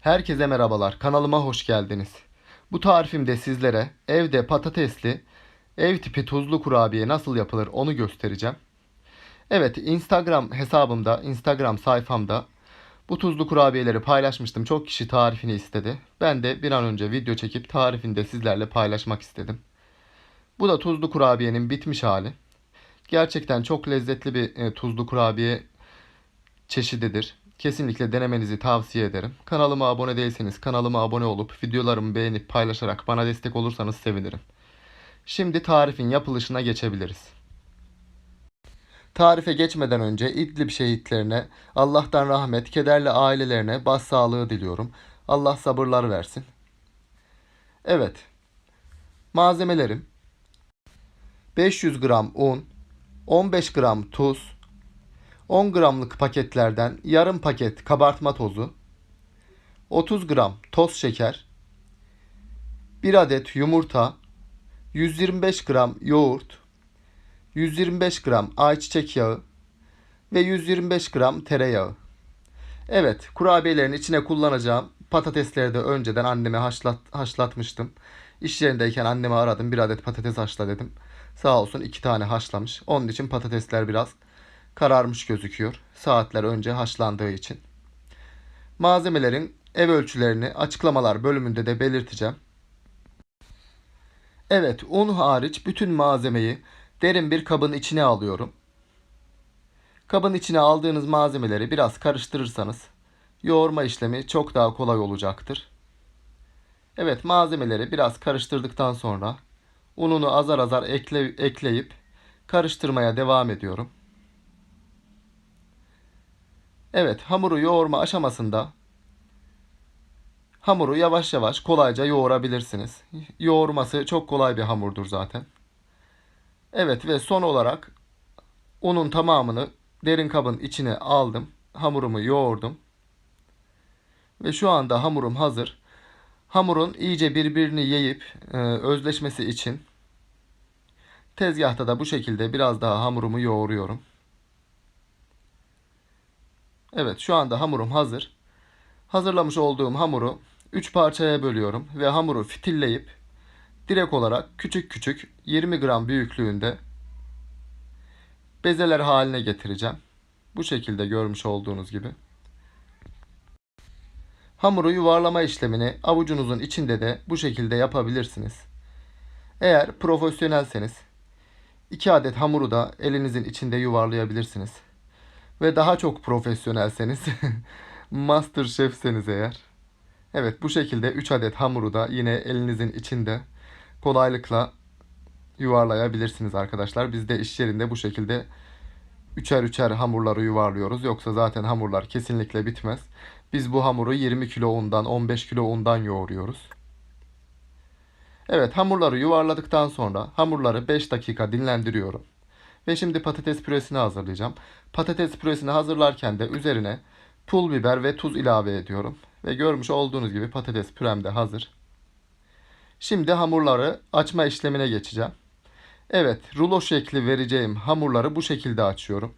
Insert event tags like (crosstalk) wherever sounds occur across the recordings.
Herkese merhabalar. Kanalıma hoş geldiniz. Bu tarifimde sizlere evde patatesli, ev tipi tuzlu kurabiye nasıl yapılır onu göstereceğim. Evet, Instagram hesabımda, Instagram sayfamda bu tuzlu kurabiyeleri paylaşmıştım. Çok kişi tarifini istedi. Ben de bir an önce video çekip tarifini de sizlerle paylaşmak istedim. Bu da tuzlu kurabiyenin bitmiş hali. Gerçekten çok lezzetli bir e, tuzlu kurabiye çeşididir. Kesinlikle denemenizi tavsiye ederim. Kanalıma abone değilseniz kanalıma abone olup videolarımı beğenip paylaşarak bana destek olursanız sevinirim. Şimdi tarifin yapılışına geçebiliriz. Tarife geçmeden önce İdlib şehitlerine Allah'tan rahmet, kederli ailelerine başsağlığı diliyorum. Allah sabırlar versin. Evet. Malzemelerim 500 gram un, 15 gram tuz, 10 gramlık paketlerden yarım paket kabartma tozu, 30 gram toz şeker, 1 adet yumurta, 125 gram yoğurt, 125 gram ayçiçek yağı ve 125 gram tereyağı. Evet, kurabiyelerin içine kullanacağım patatesleri de önceden anneme haşlat, haşlatmıştım. İş yerindeyken annemi aradım. Bir adet patates haşla dedim. Sağ olsun iki tane haşlamış. Onun için patatesler biraz kararmış gözüküyor. Saatler önce haşlandığı için. Malzemelerin ev ölçülerini açıklamalar bölümünde de belirteceğim. Evet, un hariç bütün malzemeyi derin bir kabın içine alıyorum. Kabın içine aldığınız malzemeleri biraz karıştırırsanız yoğurma işlemi çok daha kolay olacaktır. Evet, malzemeleri biraz karıştırdıktan sonra ununu azar azar ekle, ekleyip karıştırmaya devam ediyorum. Evet, hamuru yoğurma aşamasında hamuru yavaş yavaş kolayca yoğurabilirsiniz. Yoğurması çok kolay bir hamurdur zaten. Evet ve son olarak unun tamamını derin kabın içine aldım. Hamurumu yoğurdum. Ve şu anda hamurum hazır. Hamurun iyice birbirini yiyip e, özleşmesi için tezgahta da bu şekilde biraz daha hamurumu yoğuruyorum. Evet şu anda hamurum hazır. Hazırlamış olduğum hamuru 3 parçaya bölüyorum ve hamuru fitilleyip direkt olarak küçük küçük 20 gram büyüklüğünde bezeler haline getireceğim. Bu şekilde görmüş olduğunuz gibi. Hamuru yuvarlama işlemini avucunuzun içinde de bu şekilde yapabilirsiniz. Eğer profesyonelseniz 2 adet hamuru da elinizin içinde yuvarlayabilirsiniz. Ve daha çok profesyonelseniz (laughs) master şefseniz eğer Evet bu şekilde 3 adet hamuru da yine elinizin içinde kolaylıkla yuvarlayabilirsiniz arkadaşlar. Biz de iş yerinde bu şekilde üçer üçer hamurları yuvarlıyoruz. Yoksa zaten hamurlar kesinlikle bitmez. Biz bu hamuru 20 kilo undan 15 kilo undan yoğuruyoruz. Evet hamurları yuvarladıktan sonra hamurları 5 dakika dinlendiriyorum. Ve şimdi patates püresini hazırlayacağım. Patates püresini hazırlarken de üzerine pul biber ve tuz ilave ediyorum. Ve görmüş olduğunuz gibi patates pürem de hazır. Şimdi hamurları açma işlemine geçeceğim. Evet, rulo şekli vereceğim hamurları bu şekilde açıyorum.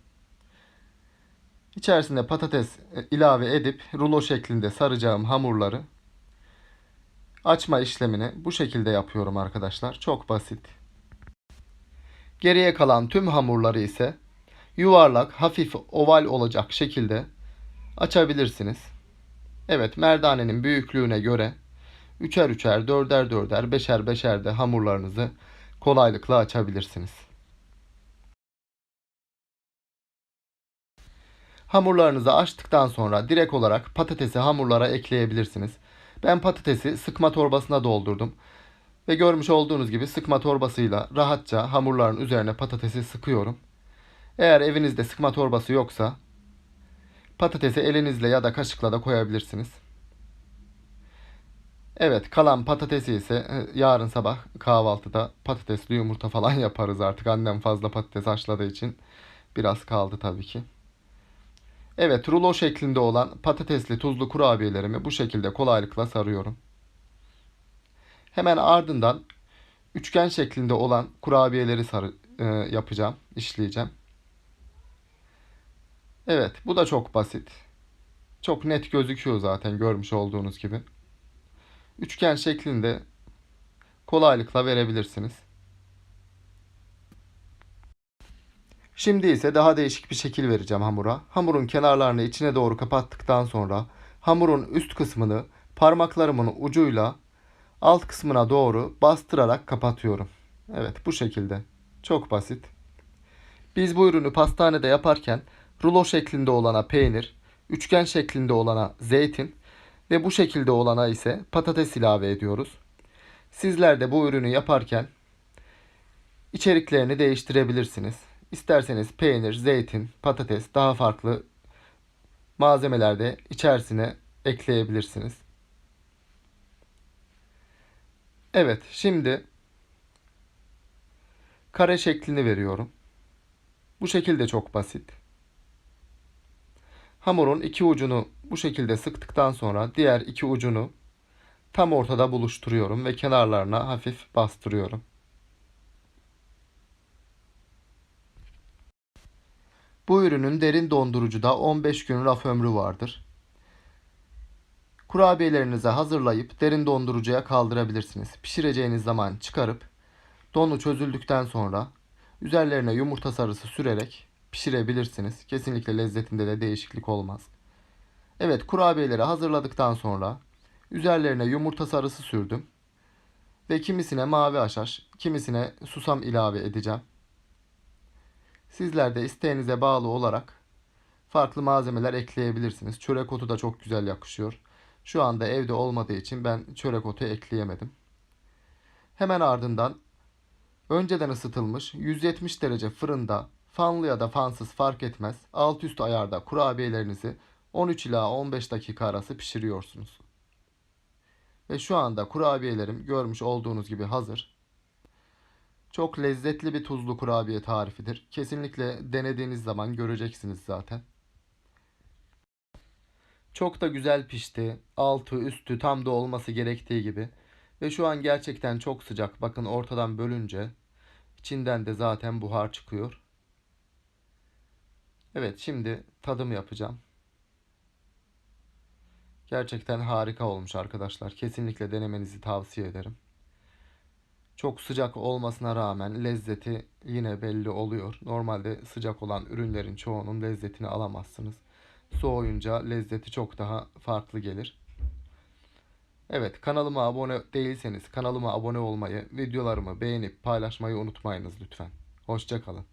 İçerisine patates ilave edip rulo şeklinde saracağım hamurları açma işlemini bu şekilde yapıyorum arkadaşlar. Çok basit. Geriye kalan tüm hamurları ise yuvarlak, hafif oval olacak şekilde açabilirsiniz. Evet, merdanenin büyüklüğüne göre üçer üçer, dörder dörder, beşer beşer de hamurlarınızı kolaylıkla açabilirsiniz. Hamurlarınızı açtıktan sonra direkt olarak patatesi hamurlara ekleyebilirsiniz. Ben patatesi sıkma torbasına doldurdum. Ve görmüş olduğunuz gibi sıkma torbasıyla rahatça hamurların üzerine patatesi sıkıyorum. Eğer evinizde sıkma torbası yoksa patatesi elinizle ya da kaşıkla da koyabilirsiniz. Evet kalan patatesi ise e, yarın sabah kahvaltıda patatesli yumurta falan (laughs) yaparız artık. Annem fazla patates haşladığı için biraz kaldı tabii ki. Evet rulo şeklinde olan patatesli tuzlu kurabiyelerimi bu şekilde kolaylıkla sarıyorum. Hemen ardından üçgen şeklinde olan kurabiyeleri sarı, e, yapacağım, işleyeceğim. Evet bu da çok basit. Çok net gözüküyor zaten görmüş olduğunuz gibi. Üçgen şeklinde kolaylıkla verebilirsiniz. Şimdi ise daha değişik bir şekil vereceğim hamura. Hamurun kenarlarını içine doğru kapattıktan sonra hamurun üst kısmını parmaklarımın ucuyla alt kısmına doğru bastırarak kapatıyorum. Evet bu şekilde. Çok basit. Biz bu ürünü pastanede yaparken rulo şeklinde olana peynir, üçgen şeklinde olana zeytin ve bu şekilde olana ise patates ilave ediyoruz. Sizler de bu ürünü yaparken içeriklerini değiştirebilirsiniz. İsterseniz peynir, zeytin, patates daha farklı malzemeler de içerisine ekleyebilirsiniz. Evet, şimdi kare şeklini veriyorum. Bu şekilde çok basit. Hamurun iki ucunu bu şekilde sıktıktan sonra diğer iki ucunu tam ortada buluşturuyorum ve kenarlarına hafif bastırıyorum. Bu ürünün derin dondurucuda 15 gün raf ömrü vardır. Kurabiyelerinizi hazırlayıp derin dondurucuya kaldırabilirsiniz. Pişireceğiniz zaman çıkarıp donu çözüldükten sonra üzerlerine yumurta sarısı sürerek pişirebilirsiniz. Kesinlikle lezzetinde de değişiklik olmaz. Evet kurabiyeleri hazırladıktan sonra üzerlerine yumurta sarısı sürdüm. Ve kimisine mavi haşhaş, kimisine susam ilave edeceğim. Sizler de isteğinize bağlı olarak farklı malzemeler ekleyebilirsiniz. Çörek otu da çok güzel yakışıyor. Şu anda evde olmadığı için ben çörek otu ekleyemedim. Hemen ardından önceden ısıtılmış 170 derece fırında fanlı ya da fansız fark etmez alt üst ayarda kurabiyelerinizi 13 ila 15 dakika arası pişiriyorsunuz. Ve şu anda kurabiyelerim görmüş olduğunuz gibi hazır. Çok lezzetli bir tuzlu kurabiye tarifidir. Kesinlikle denediğiniz zaman göreceksiniz zaten. Çok da güzel pişti. Altı üstü tam da olması gerektiği gibi. Ve şu an gerçekten çok sıcak. Bakın ortadan bölünce içinden de zaten buhar çıkıyor. Evet şimdi tadım yapacağım. Gerçekten harika olmuş arkadaşlar. Kesinlikle denemenizi tavsiye ederim. Çok sıcak olmasına rağmen lezzeti yine belli oluyor. Normalde sıcak olan ürünlerin çoğunun lezzetini alamazsınız. Soğuyunca lezzeti çok daha farklı gelir. Evet kanalıma abone değilseniz kanalıma abone olmayı, videolarımı beğenip paylaşmayı unutmayınız lütfen. Hoşçakalın.